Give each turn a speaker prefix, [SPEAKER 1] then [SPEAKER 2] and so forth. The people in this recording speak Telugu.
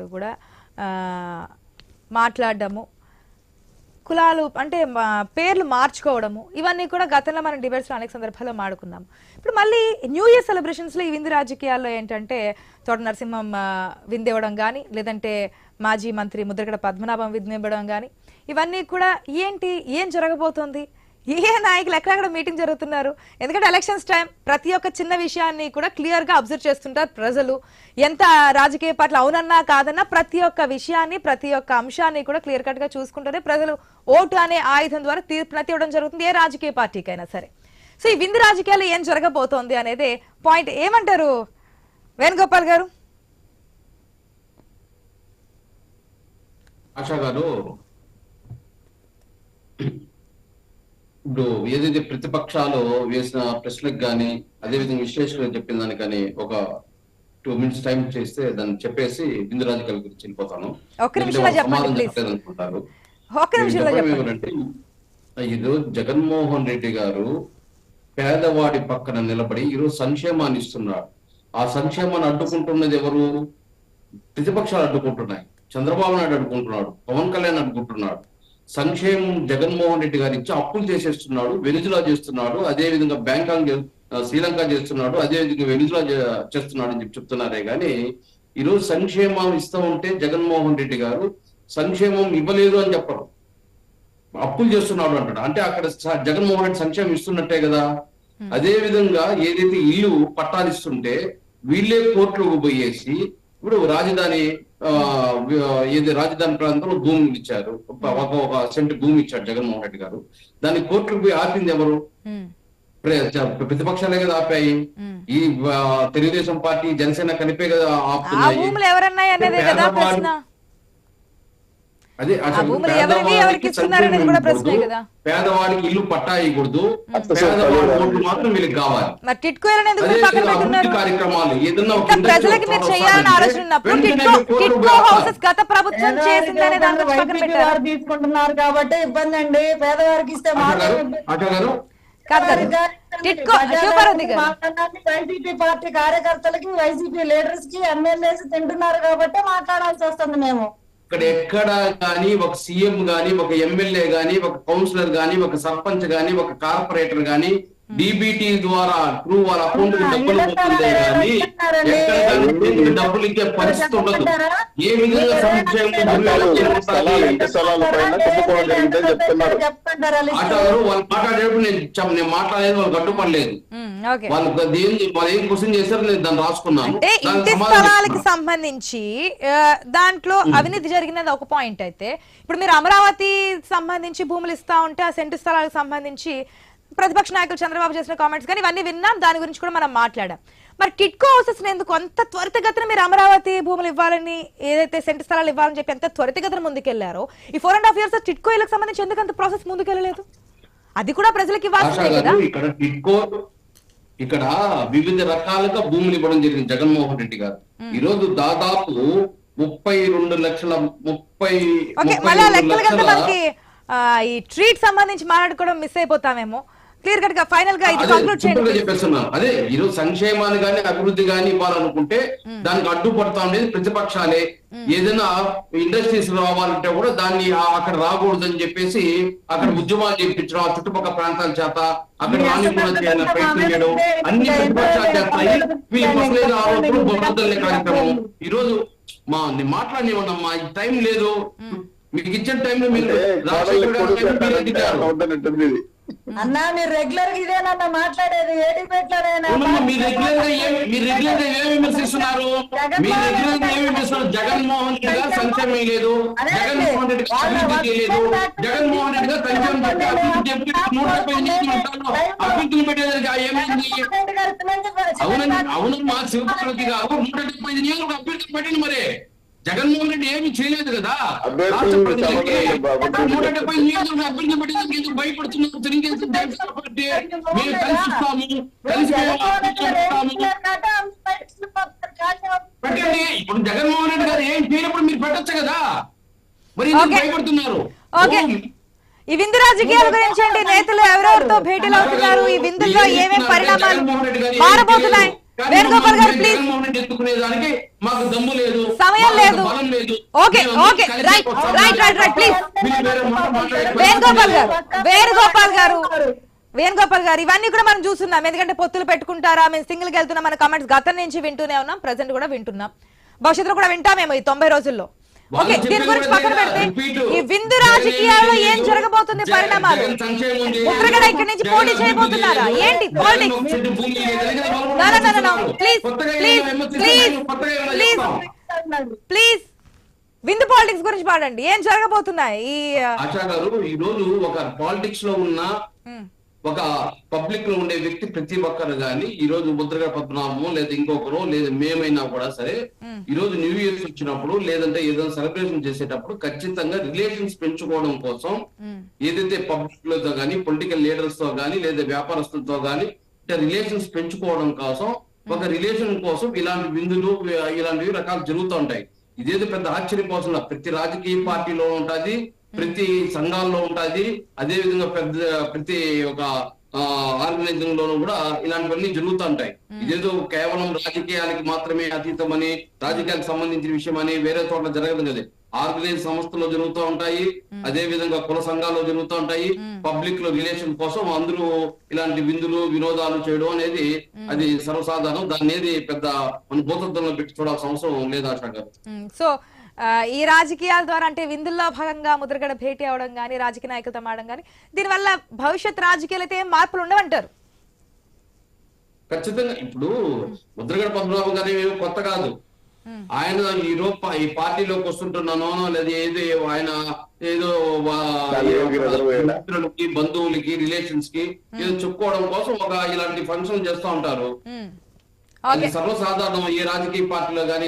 [SPEAKER 1] అంటూ కూడా మాట్లాడడము. కులాలు అంటే మా- పేర్లు మార్చుకోవడము. ఇవన్నీ కూడా గతంలో మనం డిబేట్స్లో అనేక సందర్భాల్లో మాడుకున్నాం. ఇప్పుడు మళ్ళీ న్యూ ఇయర్ సెలబ్రేషన్స్లో ఈ విందు రాజకీయాల్లో ఏంటంటే తోట నరసింహం విందివ్వడం కానీ లేదంటే మాజీ మంత్రి ముద్రగడ పద్మనాభం విందివ్వడం కానీ ఇవన్నీ కూడా ఏంటి ఏం జరగబోతోంది? ఏ నాయకులు ఎక్కడెక్కడ మీటింగ్ జరుగుతున్నారు? ఎందుకంటే ఎలక్షన్స్ టైం ప్రతి ఒక్క చిన్న విషయాన్ని కూడా క్లియర్గా అబ్జర్వ్ చేస్తుంటారు ప్రజలు. ఎంత రాజకీయ పార్టీలు అవునన్నా కాదన్నా ప్రతి ఒక్క విషయాన్ని ప్రతి ఒక్క అంశాన్ని కూడా క్లియర్ కట్గా చూసుకుంటూనే ప్రజలు ఓటు అనే ఆయుధం ద్వారా తీర్పునతి ఇవ్వడం జరుగుతుంది ఏ రాజకీయ పార్టీకైనా సరే. సో ఈ విందు రాజకీయాలు ఏం జరగబోతోంది అనేది పాయింట్ ఏమంటారు వేణుగోపాల్ గారు?
[SPEAKER 2] ఆశా గారు ఇప్పుడు ఏదైతే ప్రతిపక్షాలు వేసిన ప్రశ్నలకు కానీ అదేవిధంగా విశ్లేషకులు చెప్పిన దానికి కానీ ఒక టూ మినిట్స్ టైం చేస్తే దాన్ని చెప్పేసి బిందు రాజకీయాల గురించి వెళ్ళిపోతాను. అనుకుంటారు ఈరోజు జగన్మోహన్ రెడ్డి గారు పేదవాడి పక్కన నిలబడి ఈరోజు సంక్షేమాన్ని ఇస్తున్నాడు ఆ సంక్షేమాన్ని అడ్డుకుంటున్నది ఎవరు? ప్రతిపక్షాలు అడ్డుకుంటున్నాయి. చంద్రబాబు నాయుడు అడ్డుకుంటున్నాడు. పవన్ కళ్యాణ్ అడ్డుకుంటున్నాడు. సంక్షేమం జగన్మోహన్ రెడ్డి గారు ఇచ్చి అప్పులు చేసేస్తున్నాడు వెనుజులా చేస్తున్నాడు అదే విధంగా బ్యాంకాంగ్ శ్రీలంక చేస్తున్నాడు అదే విధంగా వెనుజులా చేస్తున్నాడు అని చెప్పి చెప్తున్నారే కానీ ఈరోజు సంక్షేమం ఇస్తూ ఉంటే జగన్మోహన్ రెడ్డి గారు సంక్షేమం ఇవ్వలేదు అని చెప్పరు. అప్పులు చేస్తున్నాడు అంటాడు. అంటే అక్కడ జగన్మోహన్ రెడ్డి సంక్షేమం ఇస్తున్నట్టే కదా. అదే విధంగా ఏదైతే ఇల్లు పట్టాలు ఇస్తుంటే వీళ్ళే కోర్టులకు పోయేసి ఇప్పుడు రాజధాని ఏది రాజధాని ప్రాంతంలో భూమి ఇచ్చారు. ఒక ఒక- ఒక సెంట్ భూమి ఇచ్చాడు జగన్మోహన్ రెడ్డి గారు. దాన్ని కోర్టులకు పోయి ఆపింది ఎవరు? చ- ప్రతిపక్షాలే కదా ఆపాయి.
[SPEAKER 1] ఉమ్.
[SPEAKER 2] ఈ తెలుగుదేశం పార్టీ జనసేన కలిపే కదా ఆపుతున్నాయి.
[SPEAKER 1] కదా.
[SPEAKER 2] పేదవాడికి ఇల్లు పట్టా ఇవ్వకూడదు పేదవాడి. ఓట్లు మాత్రం వీళ్ళకి కావాలి. అదే కార్యక్రమాలు ఏదన్నా
[SPEAKER 3] తీసుకుంటున్నారు కాబట్టి ఇబ్బంది అండి. పేదవారికి ఇస్తే మాట్లాడడానికి వైసీపీ పార్టీ కార్యకర్తలకి వైసీపీ లీడర్స్కి ఎమ్మెల్యేస్ తింటున్నారు కాబట్టి మాట్లాడాల్సి వస్తుంది మేము.
[SPEAKER 2] ఇక్కడ ఎక్కడ కానీ ఒక సీఎం కానీ ఒక ఎమ్మెల్యే గాని ఒక కౌన్సిలర్ గాని ఒక సర్పంచ్ కానీ ఒక కార్పొరేటర్ కానీ డిబిటీ ద్వారా త్రూ వాళ్ళ అకౌంట్కి డబ్బులు పోతుందే ఎక్కడ దీనికి డబ్బులు ఇచ్చే పరిస్థితి ఉండదు. ఏ విధంగా గారు వాళ్ళు మాట్లాడేటప్పుడు నేను చెప్ప- నేను మాట్లాడేది వాళ్ళు గట్టుపడలేదు
[SPEAKER 1] ఓకే.
[SPEAKER 2] వాళ్ళు దేని వాళ్ళు ఏం క్వశ్చన్ చేశారు నేను దాన్ని రాసుకున్నాను.
[SPEAKER 1] అంటే ఇంటి స్థలాలకి. సంబంధించి దాంట్లో అవినీతి జరిగినది ఒక పాయింట్ అయితే ఇప్పుడు మీరు అమరావతి సంబంధించి భూములు ఇస్తా ఉంటే ఆ సెంటు స్థలాలకు సంబంధించి ప్రతిపక్ష నాయకులు చంద్రబాబు చేసిన కామెంట్స్ కానీ ఇవన్నీ విన్నాం. దాని గురించి కూడా మనం మాట్లాడాం. మరి టిట్కో హౌసెస్ ఎందుకు అంత త్వరితగతిన మీరు అమరావతి భూములు ఇవ్వాలని ఏదైతే సెంటు స్థలాలు ఇవ్వాలని చెప్పి ఎంత త్వరితగతిన ముందుకెళ్ళారో ఈ four and half years TIDCO ఇళ్ళకి సంబంధించి ఎందుకు అంత ప్రాసెస్ ముందుకెళ్ళలేదు? అది కూడా ప్రజలకు ఇవ్వాల్సిందే కదా
[SPEAKER 2] ఇక్కడ టిట్కో ఇక్కడ వివిధ రకాలుగా భూములు ఇవ్వడం జరిగింది జగన్మోహన్ రెడ్డి గారు. ఈ రోజు దాదాపు ముప్పై రెండు లక్షల ముప్పై
[SPEAKER 1] మళ్ళీ లెక్కలు మనకి ఈ ట్రీట్ సంబంధించి మాట్లాడుకోవడం మిస్ అయిపోతామేమో. క్లియర్ కట్గా ఫైనల్గా ఇది
[SPEAKER 2] అదే
[SPEAKER 1] కంక్లూడ్ చేయండి.
[SPEAKER 2] చెప్పేస్తున్నాను అదే ఈరోజు సంక్షేమాన్ని గాని అభివృద్ధి గాని ఇవ్వాలనుకుంటే దానికి అడ్డుపడతా ఉండేది ప్రతిపక్షాలే. ఏదైనా ఇండస్ట్రీస్ రావాలంటే కూడా దాన్ని అక్కడ రాకూడదని చెప్పేసి అక్కడ ఉద్యమాలు చేయించడం ఆ చుట్టుపక్కల ప్రాంతాల చేత అక్కడ చేయాలని ప్రయత్నం చేయడం అన్ని ప్రతిపక్షాలు చేస్తాయి వీళ్ళు ఆరోపణలు కార్యక్రమం. ఈ రోజు మా నేను మాట్లాడినేమన్నా టైం లేదు. మీకు ఇచ్చిన టైంలో మీరు
[SPEAKER 3] అన్నా మీరు రెగ్యులర్గా ఇదేనన్నా మాట్లాడేది ఏ డిబేట్
[SPEAKER 2] అవునమ్మా, మీరు రెగ్యులర్గా ఏమి మీరు రెగ్యులర్గా ఏమి విమర్శిస్తున్నారు? మీరు రెగ్యులర్గా ఏమి విమర్శిస్తున్నారు జగన్మోహన్ రెడ్డి గారు సంక్షేమం లేదు జగన్మోహన్ రెడ్డి గారు అభివృద్ధి చేయలేదు. జగన్మోహన్ రెడ్డి గారు సంక్షేమం నూట డెబ్బై ఎనిమిది నిమిషాల్లో అభివృద్ధిని పెట్టేదానికి ఆ ఏమైంది అవునండి అవునమ్మా శివపార్వతి గారు నూట డెబ్బై ఐదు నియోజకవర్గ అభ్యర్థులు పెట్టండి మరి. జగన్మోహన్ రెడ్డి ఏమీ చేయలేదు కదా. నూట డెబ్బై నియోజకవర్గ అభ్యర్థులు పెట్టేదానికి ఎందుకు భయపడుతున్నారు తెలుగుదేశం పార్టీ. మేము కలిసి ఇస్తాము కలిసి మేము అభివృద్ధి చేస్తాము పెట్టండి ఇప్పుడు జగన్మోహన్ రెడ్డి గారు ఏం చేయనప్పుడు మీరు పెట్టొచ్చు కదా? మరి. భయపడుతున్నారు?
[SPEAKER 1] ఓకే. ఈ విందు రాజకీయాల గురించి అండి నేతలు ఎవరెవరితో భేటీలు అవుతున్నారు? ఈ విందుల్లో ఏమేం పరిణామాలు మారబోతున్నాయి? వేణుగోపాల్ గారు,
[SPEAKER 2] ఎత్తుకునేదానికి మాకు దమ్ము లేదు.
[SPEAKER 1] సమయం లేదు. Okay, okay, right, right, right, right, please. Venugopal గారు వేణుగోపాల్ గారు వేణుగోపాల్ గారు ఇవన్నీ కూడా మనం చూస్తున్నాం. ఎందుకంటే పొత్తులు పెట్టుకుంటారా? మేము సింగిల్ వెళ్తున్నాం మన కమెంట్స్ గతం నుంచి వింటూనే ఉన్నాం. ప్రజెంట్ కూడా వింటున్నాం. భవిష్యత్తులో కూడా వింటామేమో ఈ తొంభై రోజుల్లో? ఓకే దీని
[SPEAKER 2] చెప్పేది
[SPEAKER 1] గురించి
[SPEAKER 2] కూడా
[SPEAKER 1] పక్కన పెడితే
[SPEAKER 2] రిపీట్.
[SPEAKER 1] ఈ విందు రాజకీయాల్లో ఏం. జరగబోతుంది పరిణామాలు. ఉత్తరగడ ఇక్కడి నుంచి పోటీ చేయబోతున్నారా. ఏంటి.
[SPEAKER 2] చెప్తాం.
[SPEAKER 1] ప్లీజ్ విందు పాలిటిక్స్ గురించి పాడండి ఏం జరగబోతున్నాయి ఈ
[SPEAKER 2] రోజు ఒక పాలిటిక్స్లో ఉన్న
[SPEAKER 1] ఉమ్,
[SPEAKER 2] ఒక పబ్లిక్లో ఉండే వ్యక్తి ప్రతి ఒక్కరు గాని ఈ రోజు ముద్రగడ పద్మనాభము లేదా ఇంకొకరు లేదా మేమైనా కూడా సరే ఈ రోజు న్యూ ఇయర్స్ వచ్చినప్పుడు లేదంటే ఏదైనా సెలబ్రేషన్ చేసేటప్పుడు ఖచ్చితంగా రిలేషన్స్ పెంచుకోవడం కోసం ఏదైతే పబ్లిక్లతో గానీ పొలిటికల్ లీడర్స్తో గానీ లేదా వ్యాపారస్తులతో గానీ రిలేషన్స్ పెంచుకోవడం కోసం ఒక రిలేషన్ కోసం ఇలాంటి విందులు ఇలాంటివి రకాలు జరుగుతూ ఉంటాయి. ఇదేదో పెద్ద ఆశ్చర్యపోసం లేదు. ప్రతి రాజకీయ పార్టీలో ఉంటది. ప్రతి సంఘాల్లో ఉంటది. అదే విధంగా పెద్ద ప్రతి ఒక ఆర్గనైజింగ్ లోనూ కూడా ఇలాంటివన్నీ జరుగుతూ ఉంటాయి. ఇదేదో కేవలం రాజకీయాలకి మాత్రమే అతీతం అని రాజకీయాలకు సంబంధించిన విషయం అని వేరే చోట్ల జరగదు కదా ఆర్గనైజ్ సంస్థల్లో జరుగుతూ ఉంటాయి. అదే విధంగా కుల సంఘాల్లో జరుగుతూ ఉంటాయి. పబ్లిక్లో రిలేషన్ కోసం అందరూ ఇలాంటి విందులు వినోదాలు చేయడం అనేది అది సర్వసాధారణం. దాన్ని ఏది పెద్ద మన భూతత్వంలో పెట్టి చూడాల్సిన అవసరం లేదు
[SPEAKER 1] సో ఈ రాజకీయాల ద్వారా అంటే విందుల్లో భాగంగా ముద్రగడ భేటీ అవడం కానీ రాజకీయ నాయకులతో మాడడం కానీ దీనివల్ల భవిష్యత్ రాజకీయాలు అయితే ఏం మార్పులు ఉండవంటారు?
[SPEAKER 2] ఖచ్చితంగా. ఇప్పుడు ముద్రగడ పద్మనాభం గారు ఏమీ కొత్త కాదు. ఆయన ఈ రూప ఈ పార్టీలోకి వస్తుంటున్నానో లేదా ఏదో ఆయన ఏదో. మిత్రులకి బంధువులకి రిలేషన్స్కి ఏదో చెప్పుకోవడం కోసం ఒక ఇలాంటి ఫంక్షన్ చేస్తూ ఉంటారు. సర్వసాధారణం. ఏ రాజకీయ పార్టీలో గానీ